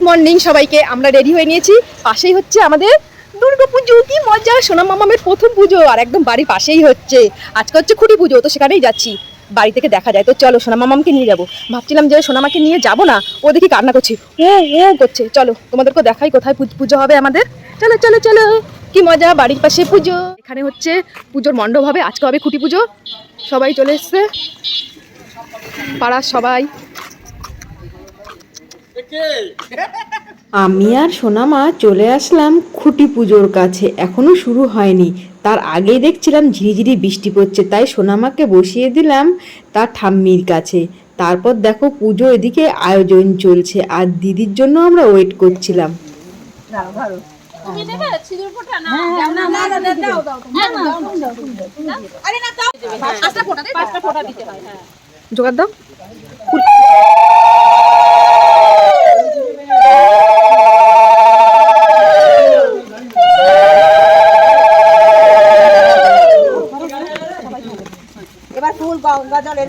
Morning সবাইকে, আমরা ready হয়ে নিয়েছি। পাশেই হচ্ছে আমাদের দুর্গা পুজো। কি মজা! সোনা মামামের প্রথম পুজো, আর একদম বাড়ির পাশেই হচ্ছে। আজকে হচ্ছে খুঁটি পুজো, তো সেখানেই যাচ্ছি। বাড়ি থেকে দেখা যায়। তো চলো সোনা মামামকে নিয়ে যাব। ভাবছিলাম যে সোনামাকে নিয়ে যাব না, ও দেখি কান্না করছি। ও ও করছে। চলো তোমাদেরকে দেখাই কোথায় পুজো হবে আমাদের। চলো চলো চলো। কি মজা! বাড়ির পাশে পুজো। এখানে হচ্ছে পুজোর মণ্ডপ হবে। আজকে হবে খুঁটি পুজো। সবাই চলে এসছে। পাড়ার সবাই। আমি আর সোনামা চলে আসলাম খুঁটি পুজোর কাছে এখনও শুরু হয়নি তার আগেই দেখছিলাম ঝিরিঝিরি বৃষ্টি পড়ছে তাই সোনামাকে বসিয়ে দিলাম তার ঠাম্মির কাছে তারপর দেখো পুজো এদিকে আয়োজন চলছে আর দিদির জন্য আমরা ওয়েট করছিলাম জোগাড় দাও এবার ফুল গঙ্গা জলের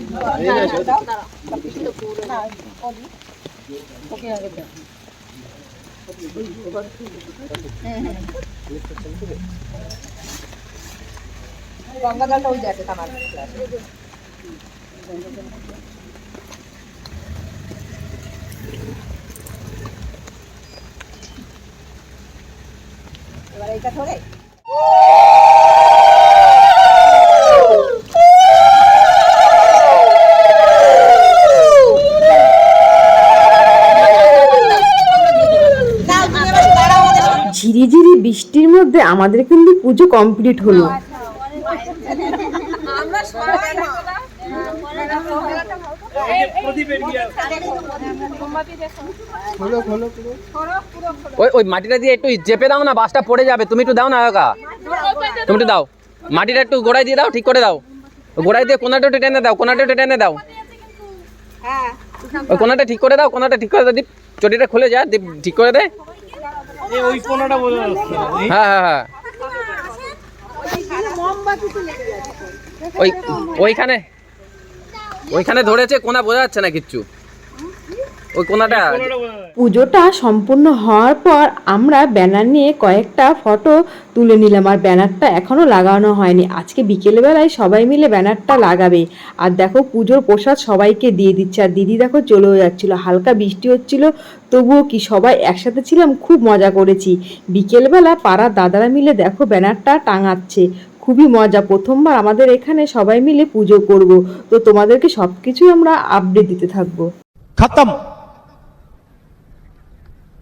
গঙ্গা জলটা ওই যাচ্ছে তামার। এবার এইটা ধরে দাও তুমি এবার দাঁড়াও সঙ্গে। ঝিরিঝিরি বৃষ্টির মধ্যে আমাদের কিন্তু পুজো কমপ্লিট হলো। ওই ওই মাটিটা দিয়ে একটু চেপে দাও না, বাসটা পড়ে যাবে। তুমি একটু দাও না, কাকা। তুমি একটু দাও। মাটিটা একটু গোড়ায় দিয়ে দাও, ঠিক করে দাও। গোড়ায় দিয়ে কোনাটা একটু টেনে দাও, কোনাটা একটু টেনে দাও। ওই কোনাটা ঠিক করে দাও, কোনাটা ঠিক করে দাও, দীপ, চটিটা খুলে যা, দীপ ঠিক করে দে। হ্যাঁ হ্যাঁ হ্যাঁ ওই ওইখানে ওইখানে ধরেছে কোনা বোঝা যাচ্ছে না কিচ্ছু। ওই কোনাটা? পুজোটা সম্পূর্ণ হওয়ার পর আমরা ব্যানার নিয়ে কয়েকটা ফটো তুলে নিলাম আর ব্যানারটা এখনও লাগানো হয়নি। আজকে বিকেলবেলায় সবাই মিলে ব্যানারটা লাগাবে। আর দেখো পুজোর প্রসাদ সবাইকে দিয়ে দিচ্ছে। আর দিদি দেখো চলেও যাচ্ছিল। হালকা বৃষ্টি হচ্ছিল তবুও কি সবাই একসাথে ছিলাম? খুব মজা করেছি। বিকেলবেলা পাড়ার দাদারা মিলে দেখো ব্যানারটা টাঙাচ্ছে। খুবই মজা। প্রথমবার আমাদের এখানে সবাই মিলে পুজো করব। তো তোমাদেরকে সবকিছুই আমরা আপডেট দিতে থাকব। খতম!